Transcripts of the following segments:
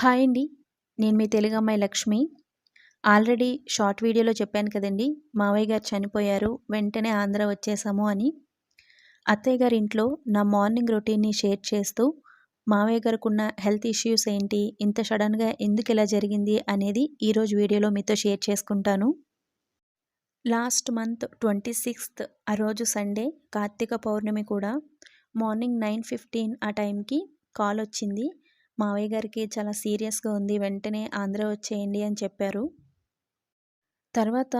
Hi అండి. నేను మీ తెలుగు అమ్మాయి లక్ష్మి. ఆల్రెడీ షార్ట్ వీడియోలో చెప్పాను కదండి మావయ్య గారు చనిపోయారు వెంటనే ఆంధ్ర వచ్చేసాము అని. అత్తయ్య గారి ఇంట్లో నా మార్నింగ్ రొటీన్ని షేర్ చేస్తూ మావయ్య గారికి ఉన్న హెల్త్ ఇష్యూస్ ఏంటి ఇంత సడన్గా ఎందుకు ఇలా జరిగింది అనేది ఈరోజు వీడియోలో మీతో షేర్ చేసుకుంటాను. లాస్ట్ మంత్ ట్వంటీ సిక్స్త్ ఆ రోజు సండే కార్తీక పౌర్ణమి కూడా మార్నింగ్ నైన్ ఫిఫ్టీన్ ఆ టైంకి కాల్ వచ్చింది. మావయ్య గారికి చాలా సీరియస్గా ఉంది. వెంటనే ఆంధ్ర వచ్చేయండి అని చెప్పారు. తర్వాత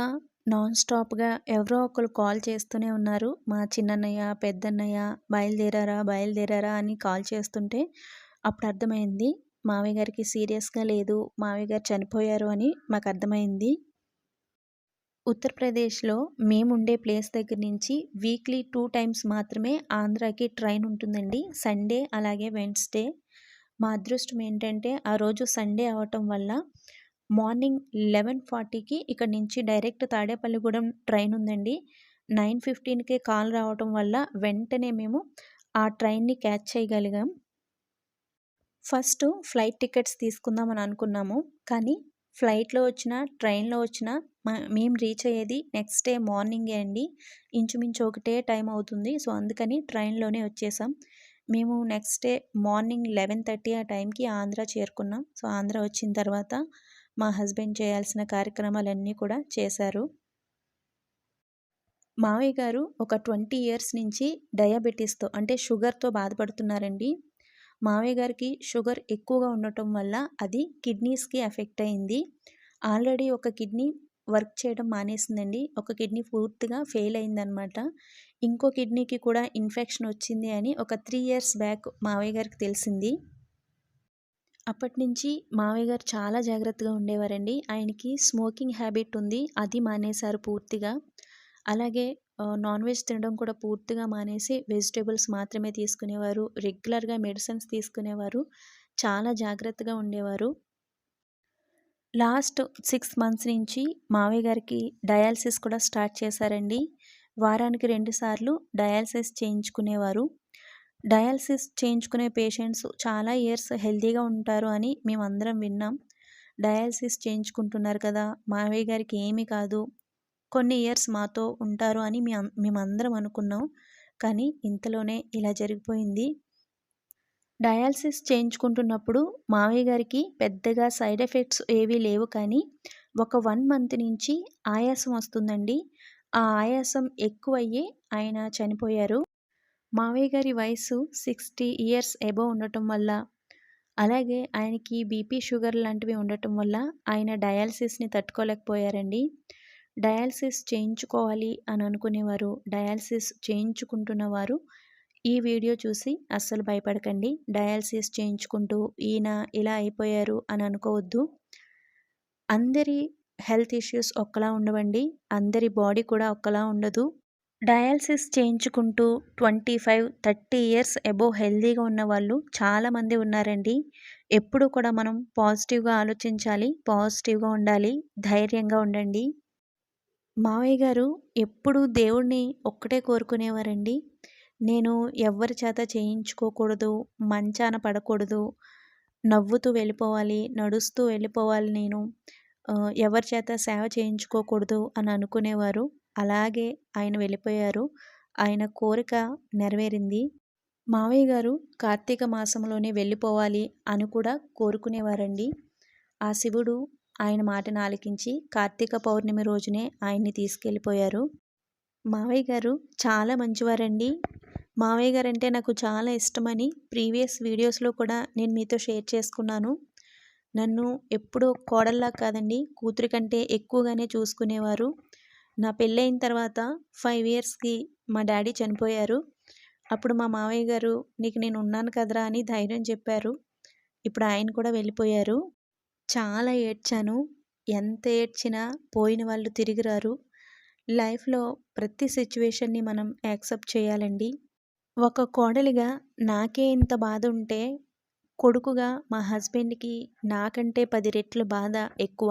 నాన్ స్టాప్గా ఎవరో ఒకరు కాల్ చేస్తూనే ఉన్నారు. మా చిన్నన్నయ్య పెద్దన్నయ్య బయలుదేరారా బయలుదేరారా అని కాల్ చేస్తుంటే అప్పుడు అర్థమైంది మావయ్య గారికి సీరియస్గా లేదు. మావయ్య గారు చనిపోయారు అని మాకు అర్థమైంది. ఉత్తరప్రదేశ్లో మేము ఉండే ప్లేస్ దగ్గర నుంచి వీక్లీ టూ టైమ్స్ మాత్రమే ఆంధ్రాకి ట్రైన్ ఉంటుందండి. సండే అలాగే వెన్స్డే. మా అదృష్టం ఏంటంటే ఆ రోజు సండే అవటం వల్ల మార్నింగ్ లెవెన్ ఫార్టీకి ఇక్కడ నుంచి డైరెక్ట్ తాడేపల్లిగూడెం ట్రైన్ ఉందండి. నైన్ ఫిఫ్టీన్కే కాల్ రావటం వల్ల వెంటనే మేము ఆ ట్రైన్ని క్యాచ్ చేయగలిగాం. ఫస్ట్ ఫ్లైట్ టికెట్స్ తీసుకుందామని అనుకున్నాము. కానీ ఫ్లైట్లో వచ్చిన ట్రైన్లో వచ్చిన మేము రీచ్ అయ్యేది నెక్స్ట్ డే మార్నింగే అండి. ఇంచుమించు ఒకటే టైం అవుతుంది. సో అందుకని ట్రైన్లోనే వచ్చేసాం. మేము next day morning eleven thirty ఆ టైంకి ఆంధ్ర చేరుకున్నాం. సో ఆంధ్ర వచ్చిన తర్వాత మా హస్బెండ్ చేయాల్సిన కార్యక్రమాలన్నీ కూడా చేశారు. మావయ్య గారు ఒక ట్వంటీ ఇయర్స్ నుంచి డయాబెటీస్తో అంటే షుగర్తో బాధపడుతున్నారండి. మావయ్య గారికి షుగర్ ఎక్కువగా ఉండటం వల్ల అది కిడ్నీస్కి ఎఫెక్ట్ అయింది. ఆల్రెడీ ఒక కిడ్నీ వర్క్ చేయడం మానేసిందండి. ఒక కిడ్నీ పూర్తిగా ఫెయిల్ అయిందనమాట. ఇంకో కిడ్నీకి కూడా ఇన్ఫెక్షన్ వచ్చింది అని ఒక త్రీ ఇయర్స్ బ్యాక్ మావయ్య గారికి తెలిసింది. అప్పటి నుంచి మావయ్య గారు చాలా జాగ్రత్తగా ఉండేవారండి. ఆయనకి స్మోకింగ్ హ్యాబిట్ ఉంది. అది మానేశారు పూర్తిగా. అలాగే నాన్ వెజ్ తినడం కూడా పూర్తిగా మానేసి వెజిటేబుల్స్ మాత్రమే తీసుకునేవారు. రెగ్యులర్గా మెడిసిన్స్ తీసుకునేవారు. చాలా జాగ్రత్తగా ఉండేవారు. లాస్ట్ సిక్స్ మంత్స్ నుంచి మావయ్య గారికి డయాలసిస్ కూడా స్టార్ట్ చేశారండి. వారానికి రెండుసార్లు డయాలసిస్ చేయించుకునేవారు. డయాలసిస్ చేయించుకునే పేషెంట్స్ చాలా ఇయర్స్ హెల్తీగా ఉంటారు అని మేమందరం విన్నాం. డయాలసిస్ చేయించుకుంటున్నారు కదా మావయ్య గారికి ఏమీ కాదు. కొన్ని ఇయర్స్ మాతో ఉంటారు అని మేమందరం అనుకున్నాం. కానీ ఇంతలోనే ఇలా జరిగిపోయింది. డయాలసిస్ చేయించుకుంటున్నప్పుడు మావయ్య గారికి పెద్దగా సైడ్ ఎఫెక్ట్స్ ఏవీ లేవు కానీ ఒక వన్ మంత్ నుంచి ఆయాసం వస్తుందండి. ఆ ఆయాసం ఎక్కువయ్యే ఆయన చనిపోయారు. మావయ్య గారి వయసు సిక్స్టీ ఇయర్స్ ఎబో ఉండటం వల్ల అలాగే ఆయనకి బీపీ షుగర్ లాంటివి ఉండటం వల్ల ఆయన డయాలసిస్ని తట్టుకోలేకపోయారండి. డయాలసిస్ చేయించుకోవాలి అని అనుకునేవారు డయాలసిస్ చేయించుకుంటున్నవారు ఈ వీడియో చూసి అస్సలు భయపడకండి. డయాలసిస్ చేయించుకుంటూ ఈయన ఇలా అయిపోయారు అని అనుకోవద్దు. అందరి హెల్త్ ఇష్యూస్ ఒక్కలా ఉండవండి. అందరి బాడీ కూడా ఒక్కలా ఉండదు. డయాలసిస్ చేయించుకుంటూ twenty five thirty years above హెల్తీగా ఉన్న వాళ్ళు చాలామంది ఉన్నారండి. ఎప్పుడు కూడా మనం పాజిటివ్గా ఆలోచించాలి పాజిటివ్గా ఉండాలి ధైర్యంగా ఉండండి. మావయ్య గారు ఎప్పుడూ దేవుణ్ణి ఒక్కటే కోరుకునేవారండి. నేను ఎవరి చేత చేయించుకోకూడదు మంచాన పడకూడదు నవ్వుతూ వెళ్ళిపోవాలి నడుస్తూ వెళ్ళిపోవాలి నేను. ఎవరి చేత సేవ చేయించుకోకూడదు అని అనుకునేవారు. అలాగే ఆయన వెళ్ళిపోయారు. ఆయన కోరిక నెరవేరింది. మావయ్య గారు కార్తీక మాసంలోనే వెళ్ళిపోవాలి అని కూడా కోరుకునేవారండి. ఆ శివుడు ఆయన మాటను ఆలకించి కార్తీక పౌర్ణమి రోజునే ఆయన్ని తీసుకెళ్ళిపోయారు. మావయ్య గారు చాలా మంచివారండి. మావయ్య గారు అంటే నాకు చాలా ఇష్టమని ప్రీవియస్ వీడియోస్లో కూడా నేను మీతో షేర్ చేసుకున్నాను. నన్ను ఎప్పుడూ కోడల్లా కాదండి కూతురి కంటే ఎక్కువగానే చూసుకునేవారు. నా పెళ్ళైన తర్వాత ఫైవ్ ఇయర్స్కి మా డాడీ చనిపోయారు. అప్పుడు మా మావయ్య గారు నీకు నేను ఉన్నాను కదరా అని ధైర్యం చెప్పారు. ఇప్పుడు ఆయన కూడా వెళ్ళిపోయారు. చాలా ఏడ్చాను. ఎంత ఏడ్చినా పోయిన వాళ్ళు తిరిగి రారు. లైఫ్లో ప్రతి సిచ్యువేషన్ని మనం యాక్సెప్ట్ చేయాలండి. ఒక కోడలిగా నాకే ఇంత బాధ ఉంటే కొడుకుగా మా హస్బెండ్కి నాకంటే పది రెట్లు బాధ ఎక్కువ.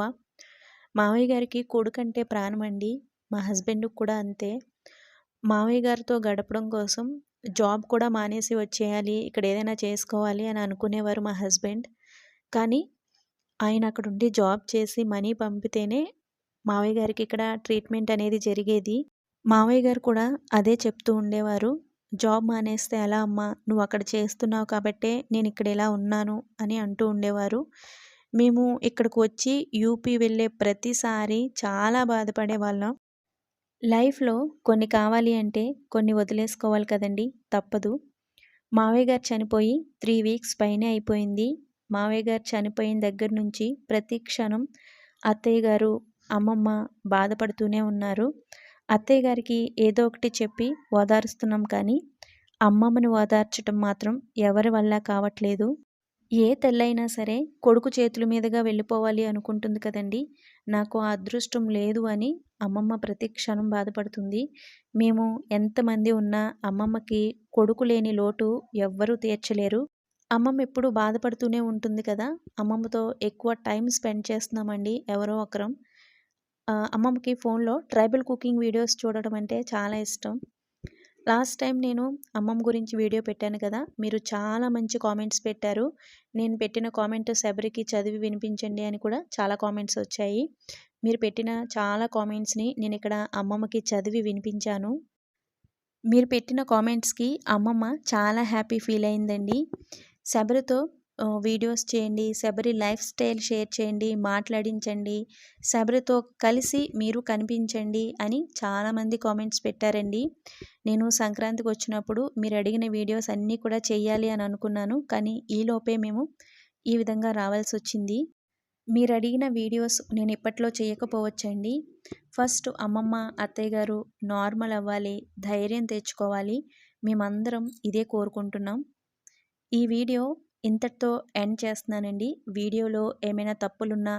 మావయ్య గారికి కొడుకంటే ప్రాణం అండి మా హస్బెండ్కి కూడా అంతే. మావయ్య గారితో గడపడం కోసం జాబ్ కూడా మానేసి వచ్చేయాలి ఇక్కడ ఏదైనా చేసుకోవాలి అని అనుకునేవారు మా హస్బెండ్. కానీ ఆయన అక్కడుండి జాబ్ చేసి మనీ పంపితేనే మావయ్య గారికి ఇక్కడ ట్రీట్మెంట్ అనేది జరిగేది. మావయ్య గారు కూడా అదే చెప్తూ ఉండేవారు. జాబ్ మానేస్తే ఎలా అమ్మా? నువ్వు అక్కడ చేస్తున్నావు కాబట్టే నేను ఇక్కడ ఇలా ఉన్నాను? అని అంటూ ఉండేవారు. మేము ఇక్కడికి వచ్చి యూపీ వెళ్ళే ప్రతిసారి చాలా బాధపడే వాళ్ళం. లైఫ్లో కొన్ని కావాలి అంటే కొన్ని వదిలేసుకోవాలి కదండి తప్పదు. మావయ్య గారు చనిపోయి త్రీ వీక్స్ పైనే అయిపోయింది. మావయ్య గారు చనిపోయిన దగ్గర నుంచి ప్రతి క్షణం అత్తయ్య గారు అమ్మమ్మ బాధపడుతూనే ఉన్నారు. అత్తయ్య గారికి ఏదో ఒకటి చెప్పి ఓదారుస్తున్నాం కానీ అమ్మమ్మని ఓదార్చటం మాత్రం ఎవరి వల్ల కావట్లేదు. ఏ తెల్లైనా సరే కొడుకు చేతుల మీదుగా వెళ్ళిపోవాలి అనుకుంటుంది కదండి. నాకు ఆ అదృష్టం లేదు అని అమ్మమ్మ ప్రతి క్షణం బాధపడుతుంది. మేము ఎంతమంది ఉన్నా అమ్మమ్మకి కొడుకు లేని లోటు ఎవ్వరూ తీర్చలేరు. అమ్మమ్మ ఎప్పుడు బాధపడుతూనే ఉంటుంది కదా. అమ్మమ్మతో ఎక్కువ టైం స్పెండ్ చేస్తున్నామండి ఎవరో ఒకరం. అమ్మమ్మకి ఫోన్లో ట్రైబల్ కుకింగ్ వీడియోస్ చూడడం అంటే చాలా ఇష్టం. లాస్ట్ టైం నేను అమ్మమ్మ గురించి వీడియో పెట్టాను కదా మీరు చాలా మంచి కామెంట్స్ పెట్టారు. నేను పెట్టిన కామెంట్ శబరికి చదివి వినిపించండి అని కూడా చాలా కామెంట్స్ వచ్చాయి. మీరు పెట్టిన చాలా కామెంట్స్ని నేను ఇక్కడ అమ్మమ్మకి చదివి వినిపించాను. మీరు పెట్టిన కామెంట్స్కి అమ్మమ్మ చాలా హ్యాపీ ఫీల్ అయిందండి. శబరితో వీడియోస్ చేయండి శబరి లైఫ్ స్టైల్ షేర్ చేయండి మాట్లాడించండి శబరితో కలిసి మీరు కనిపించండి అని చాలామంది కామెంట్స్ పెట్టారండి. నేను సంక్రాంతికి వచ్చినప్పుడు మీరు అడిగిన వీడియోస్ అన్నీ కూడా చేయాలి అని అనుకున్నాను కానీ ఈలోపే మేము ఈ విధంగా రావాల్సి వచ్చింది. మీరు అడిగిన వీడియోస్ నేను ఇప్పట్లో చేయకపోవచ్చండి. ఫస్ట్ అమ్మమ్మ అత్తయ్య గారు నార్మల్ అవ్వాలి ధైర్యం తెచ్చుకోవాలి మేమందరం ఇదే కోరుకుంటున్నాం. ఈ వీడియో ఇంతటితో ఎండ్ చేస్తున్నానండి. వీడియోలో ఏమైనా తప్పులున్నా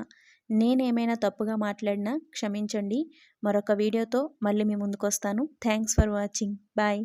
నేనేమైనా తప్పుగా మాట్లాడినా క్షమించండి. మరొక వీడియోతో మళ్ళీ మీ ముందుకు వస్తాను థ్యాంక్స్ ఫర్ వాచింగ్ బాయ్